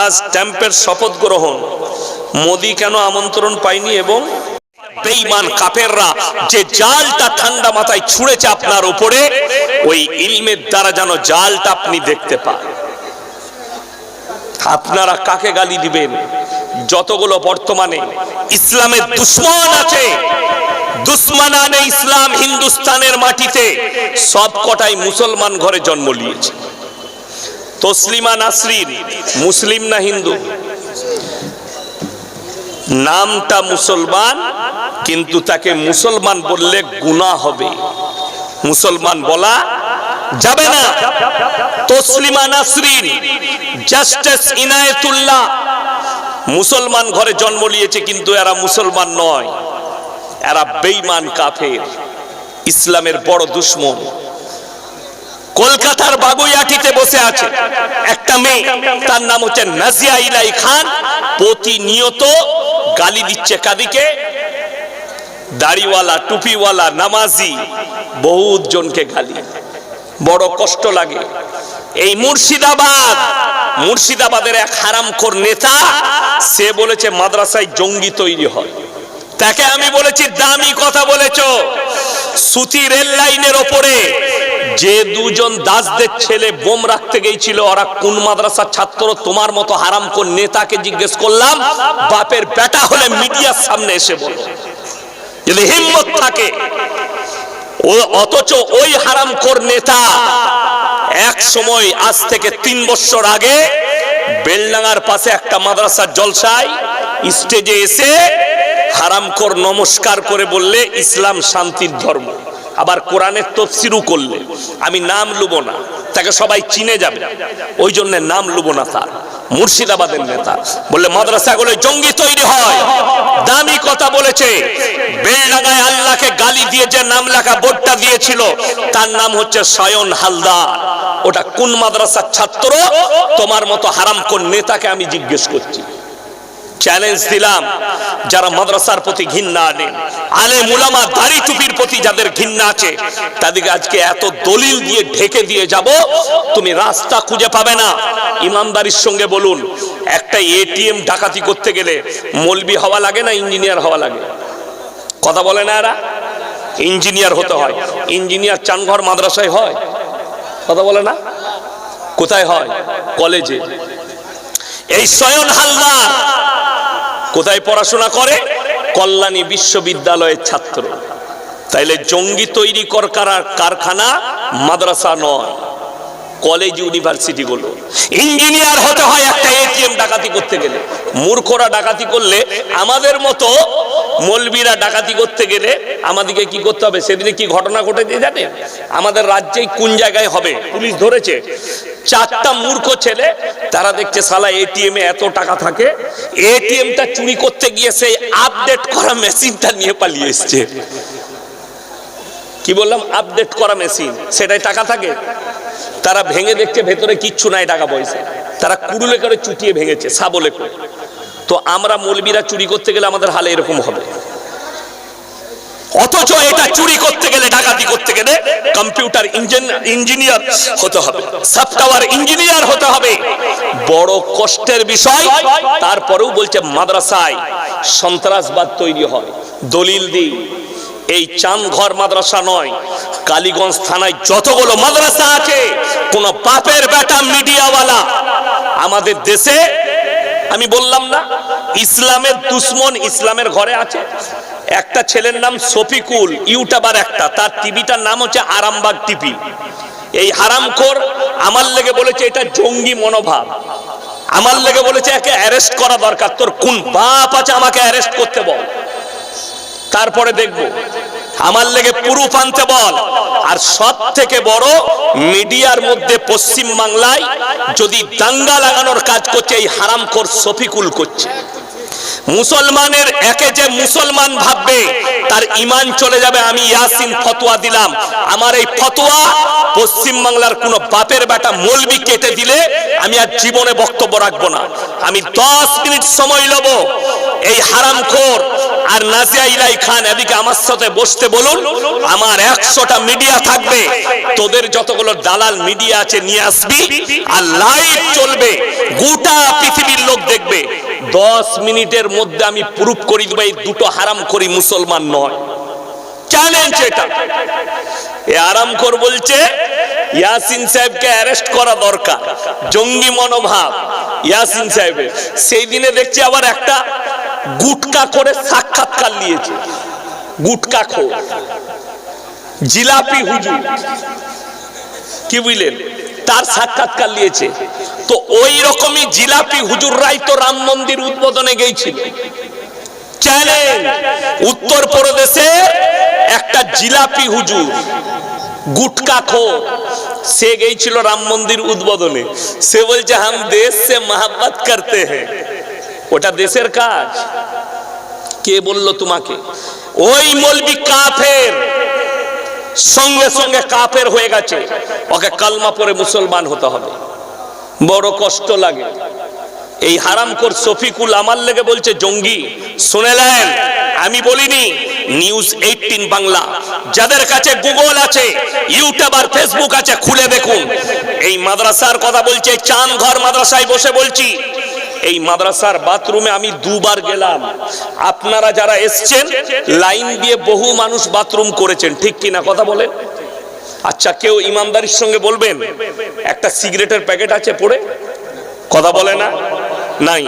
আজ ট্যাম্পের শপথ গ্রহণ। মোদি কেন আমন্ত্রণ পায়নি এবং বেঈমান কাফেররা যে জালটা ঠান্ডা মাথায় ছুঁড়েছে আপনার উপরে, ওই ইলমের দ্বারা যেন জালটা আপনি দেখতে পান। আপনারা কাকে গালি দিবেন? যতগুলো বর্তমানে ইসলামের দুশ্মন আছে দুশ্মনানে ইসলাম হিন্দুস্তানের মাটিতে সব কটাই মুসলমান ঘরে জন্ম নিয়েছে। তসলিমা নাসরিন, মুসলিম না হিন্দু? নামটা মুসলমান, কিন্তু তাকে মুসলমান বললে গুনাহ হবে। মুসলমান বলা যাবে না। তসলিমা নাসরিন, জাস্টিস ইনায়েতুল্লাহ, মুসলমান ঘরে জন্ম নিয়েছে, কিন্তু এরা মুসলমান নয়। এরা বেঈমান কাফের। ইসলামের বড় দুশ্মন। কলকাতার বাগুইয়াটিতে বসে আছে একটা মেয়ে, তার নাম হচ্ছে নাজিয়া ইলাই খান। প্রতিনিয়ত গালি দিচ্ছে কাদিকে। দাড়িওয়ালা, টুপিওয়ালা, নামাজি বহুত জনকে গালি। বড় কষ্ট লাগে। এই মুর্শিদাবাদ, মুর্শিদাবাদের এক হারামখোর নেতা, সে বলেছে মাদ্রাসায় জঙ্গি তৈরি হয়। তাকে আমি বলেছি, দামি কথা বলেছ। সুতি রেল লাইনের ওপরে যে দুজন দাসদের ছেলে বোম রাখতে গেছিল, ওরা কোন মাদ্রাসার ছাত্র? তোমার মতো হারাম কোন নেতাকে জিজ্ঞেস করলাম? বাপের বেটা হলে মিডিয়ার সামনে এসে বলো যদি হিম্মত থাকে অথচ ওই হারামখোর নেতা এক সময় আজ থেকে তিন বছর আগে বেলডাঙ্গার পাশে একটা মাদ্রাসার জলসায় স্টেজে এসে হারামখোর নমস্কার করে বললে, ইসলাম শান্তির ধর্ম। আবার কোরআনের তফসিরও করলে। আমি নাম লুব না, তাকে সবাই চিনে যাবে। ওই জন্য নাম লুব না তার। মুর্শিদাবাদের নেতা বললে মাদ্রাসাগুলো জঙ্গি তৈরি হয়। দামি কথা বলেছে। বেলডাঙ্গায় আল্লাহকে গালি দিয়ে যে নাম লেখা বোর্ডটা দিয়েছিল, তার নাম হচ্ছে সায়ন হালদার। ওটা কোন মাদ্রাসার ছাত্র? তোমার মতো হারাম কোন নেতাকে আমি জিজ্ঞেস করছি। চ্যালেঞ্জ দিলাম। যারা মাদ্রাসার প্রতি ঘৃণা আনেন আলে মুলামা দাড়ি টুপির প্রতি যাদের ঘৃণা আছে, তাদেরকে আজকে এত দলিল দিয়ে ঢেকে দিয়ে যাব, তুমি রাস্তা খুঁজে পাবে না। ইমানদারির সঙ্গে বলুন, একটা এটিএম ডাকাতি করতে গেলে মলবি হওয়া লাগে না ইঞ্জিনিয়ার হওয়া লাগে? কথা বলে না এরা? ইঞ্জিনিয়ার হতে হয়। ইঞ্জিনিয়ার চানঘর মাদ্রাসায় হয়? কথা বলে না? কোথায় হয়? কলেজে। এই সয়ন হালদার কোথায় পড়াশোনা করে? কল্যাণী বিশ্ববিদ্যালয়ের ছাত্র। তাইলে জঙ্গি তৈরি কর কারখানা? মাদ্রাসা নয় কলেজ ইউনিভার্সিটি গুলো। ইঞ্জিনিয়ার হতে হয় একটা এটিএম ডাকাতি করতে গেলে। মূর্খরা ডাকাতি করলে আমাদের মতো মলবিরা ডাকাতি করতে গেলে আমাদেরকে কি করতে হবে? সেদিনে কি ঘটনা ঘটেছে জানে আমাদের রাজ্যেই কোন জায়গায় হবে? পুলিশ ধরেছে। চারটা মূর্খ ছেলে, তারা দেখছে সালা এটিএম এ এত টাকা থাকে। এটিএমটা চুরি করতে গিয়ে সেই আপডেট করা মেশিনটা নিয়ে পালিয়ে এসছে। কি বললাম? আপডেট করা মেশিন। সেটাই টাকা থাকে। তারা ভেঙে দেখছে, ভেতরে কিচ্ছু নাই টাকা পয়সা। তারা কুড়ুলে করে চুটিয়ে ভেঙেছে, সাবলে করে। তো আমরা মলবিরা চুরি করতে গেলে আমাদের হালে এরকম হবে। অথচ এটা চুরি করতে গেলে, ডাকাতি করতে গেলে কম্পিউটার ইঞ্জিনিয়ার হতে হবে। সফটওয়্যার ইঞ্জিনিয়ার হতে হবে। বড় কষ্টের বিষয়, তারপরেও বলছে মাদ্রাসায় সন্ত্রাসবাদ তৈরি হয় দলিল দিই, এই চাঁদঘর মাদ্রাসা নয়, কালীগঞ্জ থানায় যতগুলো মাদ্রাসা আছে, কোন পাপের বেটা মিডিয়াওয়ালা আমাদের দেশে, আমি বললাম না, ইসলামের দুশ্মন ইসলামের ঘরে আছে। একটা ছেলের নাম শফিকুল ইউটাবার একটা। তার টিভিটার নাম হচ্ছে আরামবাগ টিভি। এই হারামখোর আমার লেগে বলেছে এটা জঙ্গি মনোভাব। আমার লেগে বলেছে একে অ্যারেস্ট করা দরকার। তোর কোন বাপ আছে আমাকে অ্যারেস্ট করতে বল। তারপরে দেখব, আমার লেগে পুরুফ আনতে বল। আর সব থেকে বড়, মিডিয়ার মধ্যে পশ্চিম বাংলায় যদি দাঙ্গা লাগানোর কাজ করছে, এই হারামখোর সফিকুল করছে। মুসলমানের একে যে মুসলমান ভাববে, তার ইমান চলে যাবে। আমি ইয়াসিন ফতোয়া দিলাম। আমার এই ফতোয়া পশ্চিম বাংলার কোন বাপের বেটা মলবি কেটে দিলে আমি আর জীবনে বক্তব্য রাখব না। আমি দশ মিনিট সময় লব। এই হারামখোর আর নাজিয়া ইলাই খান এদিকে আমার সাথে বসতে বলুন। আমার একশোটা মিডিয়া থাকবে। তোদের যতগুলো দালাল মিডিয়া আছে, নিয়ে আসবি। আর লাইভ চলবে। গোটা পৃথিবীর লোক দেখবে। দশ মিনিটের মধ্যে আমি প্রুফ করি দেবো, এই দুটো হারাম করি মুসলমান নয়। চ্যালেঞ্জ এটা? এ আরামখোর বলছে, ইয়াসিন সাহেবকে অ্যারেস্ট করা দরকার। জঙ্গি মনোভাব, ইয়াসিন সাহেবের। সেই দিনে দেখছি আবার একটা গুটকা করে সাক্ষাৎকার নিয়েছে। গুটকা খো জিলাপি হুজুর। কি বুঝলেন? তার সাক্ষাৎকার নিয়েছে। তো ওই রকমই জিলাপি হুজুর হুজুররাই তো রাম মন্দির উদ্বোধনে গিয়েছিল। চ্যালেঞ্জ উত্তর প্রদেশে একটা জিলাপি হুজুর, গুটকা খো সে গেছিল রাম মন্দির উদ্বোধনে। সে বলছে, হাম দেশ সে মহাব্বত করতে হ্যাঁ ওটা দেশের কাজ। কে বলল তোমাকে? ওই মলবি কাফের। সঙ্গে সঙ্গে কাফের হয়ে গেছে। ওকে কালমা পরে মুসলমান হতে হবে। বড় কষ্ট লাগে। এই হারামখোর শফিকুল আমার লেগে বলছে, জঙ্গি শুনেলেন আমি বলিনি, নিউজ এইটিন বাংলা। যাদের কাছে গুগল আছে, ইউটিউব আর ফেসবুক আছে, খুলে দেখুন। এই মাদ্রাসার কথা বলছে, চান ঘর মাদ্রাসায় বসে বলছি এই মাদ্রাসার বাথরুমে আমি দুবার গেলাম। আপনারা যারা এসছেন, লাইন দিয়ে বহু মানুষ বাথরুম করেছেন, ঠিক কিনা কথা বলেন? আচ্ছা কেউ ইমানদারির সঙ্গে বলবেন? একটা সিগারেটের প্যাকেট আছে পড়ে? কথা বলে না? নাই।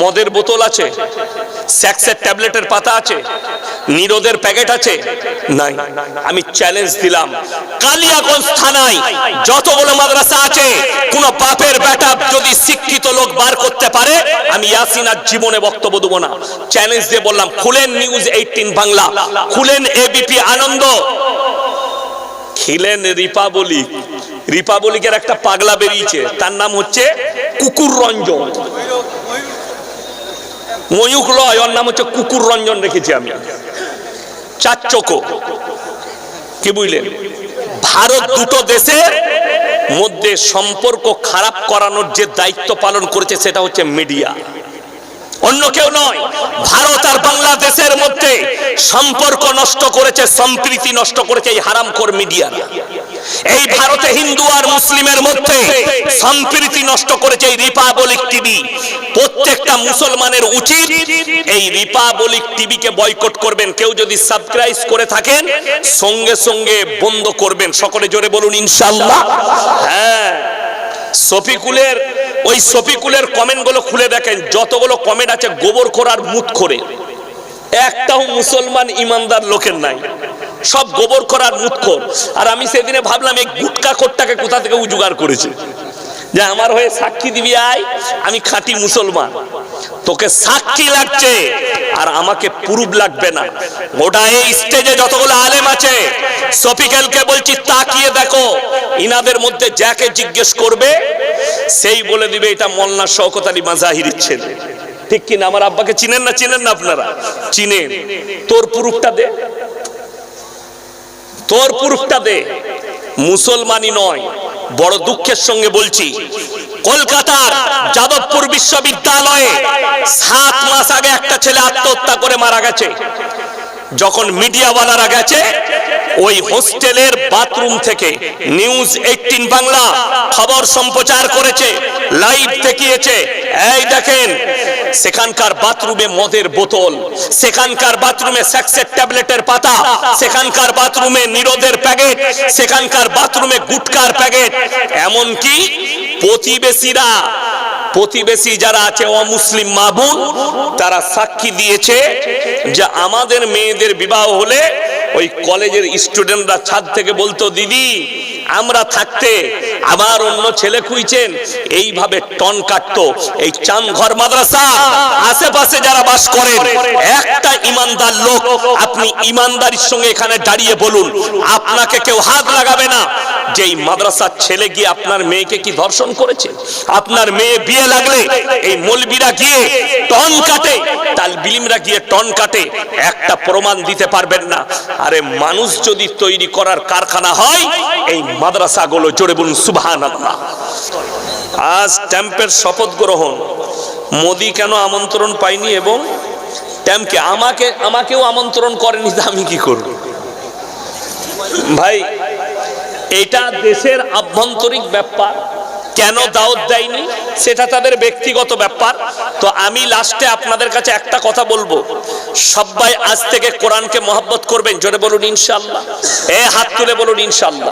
মদের বোতল আছে, স্যাক্সের ট্যাবলেটের পাতা আছে, নিরোদের প্যাকেট আছে, নাই। আমি চ্যালেঞ্জ দিলাম, কালিয়াগঞ্জ থানায় যতগুলো মাদ্রাসা আছে, কোন বাপের বেটা যদি শিক্ষিত লোক বার করতে পারে, আমি ইয়াসিনার জীবনে বক্তব্য দেবো না। চ্যালেঞ্জ দিয়ে বললাম, খুলেন নিউজ এইটিন বাংলা, খুলেন এবিপি আনন্দ, খিলেন রিপাবলিক রিপাবলিকের একটা পাগলা বেরিয়েছে, তার নাম হচ্ছে কুকুর রঞ্জন। ময়ূক লয়, ওর নাম হচ্ছে কুকুর রঞ্জন রেখেছি আমি। চার চকো কি বুঝলেন? ভারত দুটো দেশের মধ্যে সম্পর্ক খারাপ করানোর যে দায়িত্ব পালন করেছে, সেটা হচ্ছে মিডিয়া। অন্য কেউ নয়, ভারত আর বাংলাদেশের মধ্যে সম্পর্ক নষ্ট করেছে, সম্প্রীতি নষ্ট করেছে এই হারামখোর মিডিয়া এই ভারতে হিন্দু আর মুসলিমের মধ্যে সম্প্রীতি নষ্ট করেছে এই রিপাবলিক টিভি। প্রত্যেকটা মুসলমানের উচিত এই রিপাবলিক টিভিকে বয়কট করবেন। কেউ যদি সাবস্ক্রাইব করে থাকেন, সঙ্গে সঙ্গে বন্ধ করবেন। সকলে জোরে বলুন, ইনশাআল্লাহ। হ্যাঁ। শফিকুলের, ওই শফিকুলের কমেন্টগুলো খুলে দেখেন। যতগুলো কমেন্ট আছে গোবর করার মুখ করে একটাও মুসলমান ইমানদার লোকের নাই। সব গোবর করার মুৎখোর আর আমি সেদিনে ভাবলাম, এই গুটকা খোরটাকে কোথা থেকে উজুগার করেছে? যে আমার হয়ে সাক্ষী দিবি আয়, আমি খাঁটি মুসলমান। তোকে সাক্ষী লাগছে, আর আমাকে পুরুব লাগবে না। গোটা এই স্টেজে যতগুলো আলেম আছে, সফিকেলকে বলছি, তাকিয়ে দেখো, ইনাদের মধ্যে যাকে জিজ্ঞেস করবে, সেই বলে দিবে, এটা মোল্লা শওকত আলী মাজাহিরির ছেলে। ঠিক কিনা? আমার আব্বাকে চিনেন না? চিনেন না আপনারা? চিনেন। তোর পুরুষটা দে। তোর পুরুষটা দে। মুসলমানই নয়, বড় দুঃখের সঙ্গে বলছি। কলকাতার যাদবপুর বিশ্ববিদ্যালয়ে সাত মাস আগে একটা ছেলে আত্মহত্যা করে মারা গেছে। যখন মিডিয়াওয়ালারা গেছে, ওই হোস্টেলের বাথরুম থেকে নিউজ এইটিন বাংলা খবর সম্প্রচার করেছে, লাইভ দেখিয়েছে। এই দেখেন, সেখানকার বাথরুমে মদের বোতল, সেখানকার বাথরুমে সেক্সের ট্যাবলেটের পাতা, সেখানকার বাথরুমে নিরোদের প্যাকেট, সেখানকার বাথরুমে গুটকার প্যাকেট। এমনকি প্রতিবেশীরা, প্রতিবেশী যারা আছে অমুসলিম মাবুন তারা সাক্ষী দিয়েছে যে আমাদের মেয়েদের বিবাহ হলে ওই কলেজের স্টুডেন্টরা ছাদ থেকে বলতো, দিদি, আমরা থাকতে আবার অন্য ছেলে খুঁজছেন। এইভাবে টন কাটতো এই চাঁদঘর মাদ্রাসা। আশেপাশে যারা বাস করেন, একটা ইমানদার লোক, আপনি ইমানদারির সঙ্গে এখানে দাঁড়িয়ে বলুন, আপনাকে কেউ হাত লাগাবে না। যে এই মাদ্রাসার ছেলে গিয়ে আপনার মেয়েকে কি ধর্ষণ করেছে? আপনার মেয়ে বিয়ে লাগলে এই মলবিরা গিয়ে টন কাটে তাল বিলিমরা গিয়ে টন কাটে, একটা প্রমাণ দিতে পারবেন না। আরে মানুষ যদি তৈরি করার কারখানা হয়, এই মাদ্রাসাগুলো জোরে বলুন সুবহান আজ ট্যাম্পের শপথ গ্রহণ। মোদি কেন আমন্ত্রণ পাইনি এবং ট্যাম্পকে আমাকে, আমাকেও আমন্ত্রণ করেনি তা আমি কি করব? ভাই এটা দেশের আভ্যন্তরিক ব্যাপার। কেন দাওয়াত দেয়নি? সেটা তাদের ব্যক্তিগত ব্যাপার। তো আমি লাস্টে আপনাদের কাছে একটা কথা বলব। সবাই আজ থেকে কোরআনকে মহব্বত করবেন। জোরে বলুন ইনশাল্লাহ। এ হাত তুলে বলুন ইনশাল্লাহ।